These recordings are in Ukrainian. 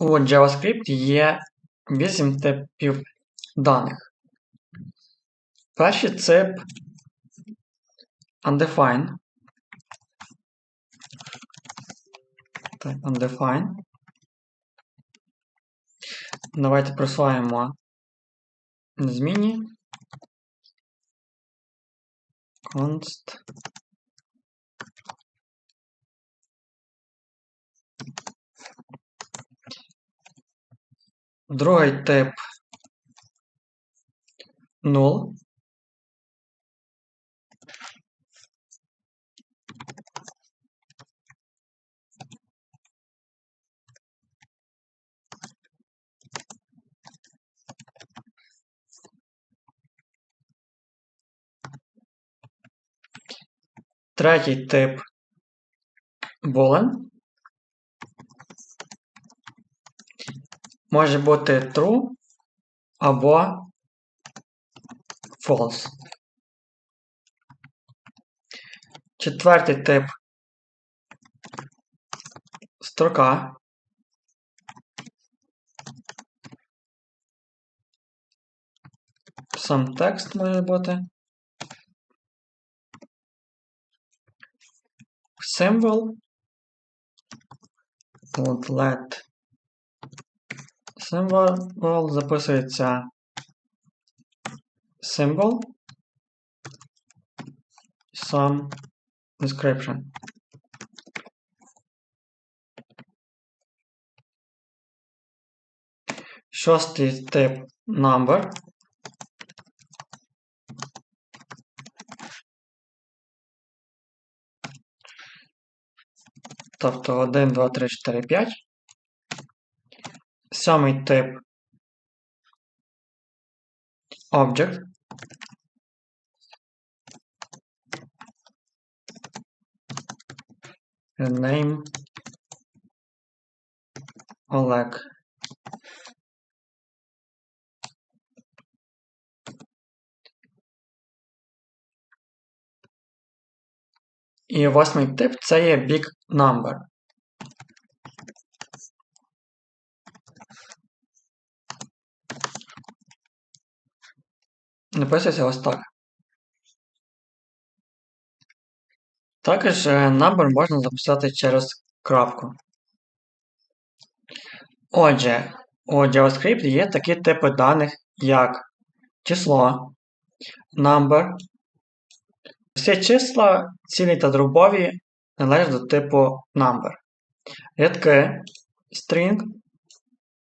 У JavaScript є 8 типів даних. Перший тип undefined. Так, undefined. Давайте присваємо зміні. Const. Другий тип null. Третій тип boolean. Може бути true або false. Четвертий тип строка. Сам текст може бути. Символ. От let символ записується символ some description. Шостий тип number. Тобто 1, 2, 3, 4, 5. Сьомий тип object. Name Олег. І восьмий тип це є big number. Написується ось так. Також number можна записати через крапку. Отже, у JavaScript є такі типи даних, як число, number. Всі числа, цілі та дробові належать до типу number. Рядки string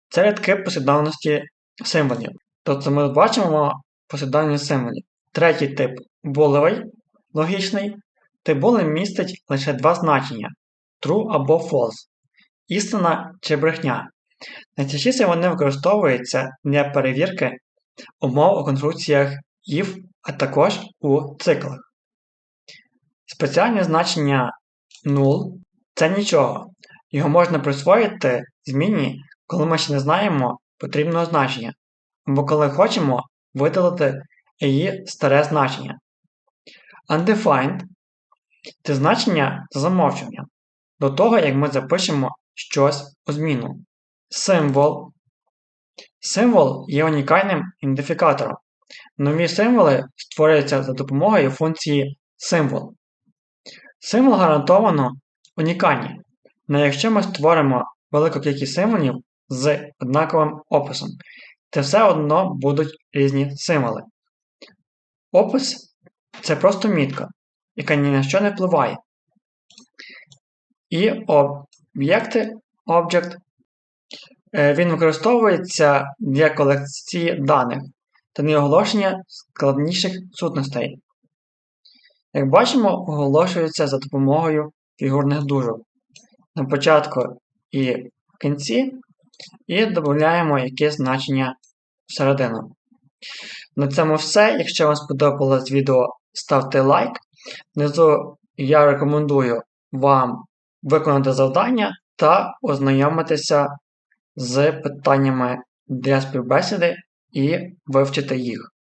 це рядки послідовності символів. Тобто ми бачимо послідовність символів. Третій тип булевий, логічний. Тип буле містить лише два значення true або false, істина чи брехня. Найчастіше вони використовуються для перевірки умов у конструкціях if, а також у циклах. Спеціальне значення null це нічого. Його можна присвоїти зміні, коли ми ще не знаємо потрібного значення, або коли хочемо видалити її старе значення. Undefined це значення за замовчуванням до того, як ми запишемо щось у зміну. Символ. Символ є унікальним ідентифікатором. Нові символи створюються за допомогою функції символ. Символ гарантовано унікальні, але якщо ми створимо велику кількість символів з однаковим описом, це все одно будуть різні символи. Опис це просто мітка, яка ні на що не впливає. І об'єкти Object він використовується для колекції даних та не оголошення складніших сутностей. Як бачимо, оголошується за допомогою фігурних дужок на початку і в кінці, і додаємо якесь значення всередину. На цьому все. Якщо вам сподобалось відео, ставте лайк. Внизу я рекомендую вам виконати завдання та ознайомитися з питаннями для співбесіди і вивчити їх.